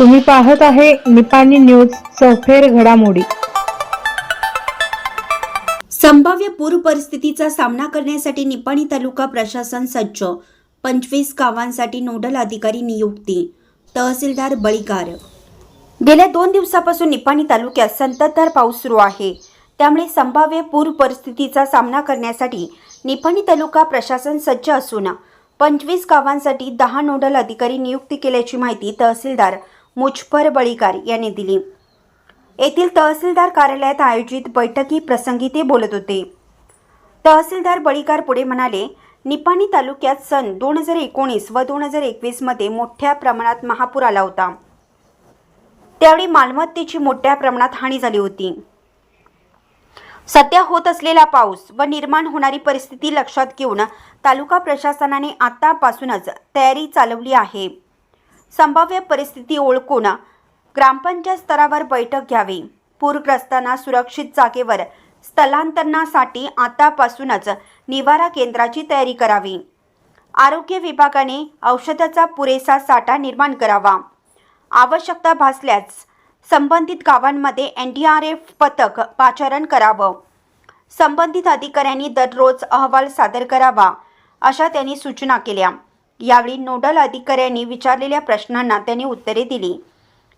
तुम्ही पाहत आहे निपाणी न्यूज चौफेर घडामोडी. संभाव्य पूर परिस्थितीचा सामना करण्यासाठी निपाणी तालुका प्रशासन सज्ज. पंचवीस गावांसाठी नोडल अधिकारी नियुक्ती. तहसीलदार बळीकार गेल्या दोन दिवसापासून निपाणी तालुक्यात संततधार पाऊस सुरू आहे. त्यामुळे संभाव्य पूर परिस्थितीचा सामना करण्यासाठी निपाणी तालुका प्रशासन सज्ज असून पंचवीस गावांसाठी दहा नोडल अधिकारी नियुक्ती केल्याची माहिती तहसीलदार मुजफर बळीकार यांनी दिली. येथील तहसीलदार कार्यालयात आयोजित बैठकी प्रसंगी ते बोलत होते. तहसीलदार बळीकार पुढे म्हणाले निपाणी तालुक्यात सन दोन हजार एकोणीस व दोन हजार एकवीसमध्ये मोठ्या प्रमाणात महापूर आला होता. त्यावेळी मालमत्तेची मोठ्या प्रमाणात हानी झाली होती. सध्या होत असलेला पाऊस व निर्माण होणारी परिस्थिती लक्षात घेऊन तालुका प्रशासनाने आतापासूनच तयारी चालवली आहे. संभाव्य परिस्थिती ओळखून ग्रामपंचायत स्तरावर बैठक घ्यावी. पूरग्रस्तांना सुरक्षित जागेवर स्थलांतरणासाठी आतापासूनच निवारा केंद्राची तयारी करावी. आरोग्य विभागाने औषधाचा पुरेसा साठा निर्माण करावा. आवश्यकता भासल्यास संबंधित गावांमध्ये एन डी आर एफ पथक पाचारण करावं. संबंधित अधिकाऱ्यांनी दररोज अहवाल सादर करावा अशा त्यांनी सूचना केल्या. यावेळी नोडल अधिकाऱ्यांनी विचारलेल्या प्रश्नांना त्यांनी उत्तरे दिली.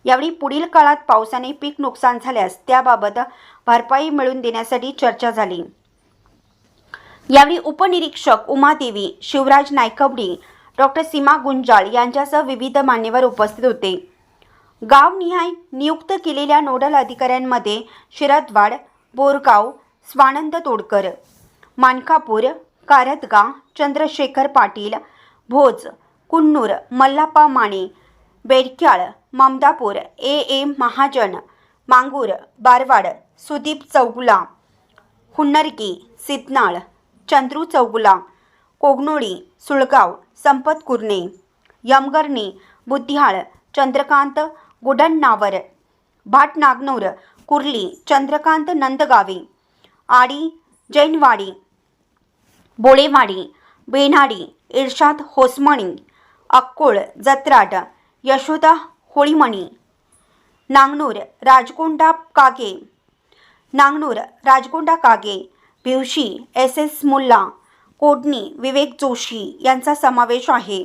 यावेळी पुढील काळात पावसाने पीक नुकसान झाल्यास त्याबाबत भरपाई मिळवून देण्यासाठी चर्चा झाली. यावेळी उपनिरीक्षक उमादेवी शिवराज नायकवडी डॉक्टर सीमा गुंजाळ यांच्यासह विविध मान्यवर उपस्थित होते. गावनिहाय नियुक्त केलेल्या नोडल अधिकाऱ्यांमध्ये शिरदवाड बोरगाव स्वानंद तोडकर मानकापूर कारतगा चंद्रशेखर पाटील भोज कुन्नूर मल्लाप्पा माने बेडक्याळ ममदापूर ए. एम. महाजन मांगूर बारवाड सुदीप चौगुला हुन्नरगी सितनाळ चंद्रू चौगुला कोगनोळी सुळगाव संपत कुर्णे यमगर्णी बुद्धिहाळ चंद्रकांत गुडन्नावर भाट नागनूर कुर्ली चंद्रकांत नंदगावे आडी जैनवाडी बोळेवाडी बेनाडी इर्शाद होसमणी अक्कोळ जत्राट यशोदा होळीमणी नांगनूर राजकोंडा कागे नांगनूर राजकोंडा कागे भिवशी एस एस मुल्ला कोडणी विवेक जोशी यांचा समावेश आहे.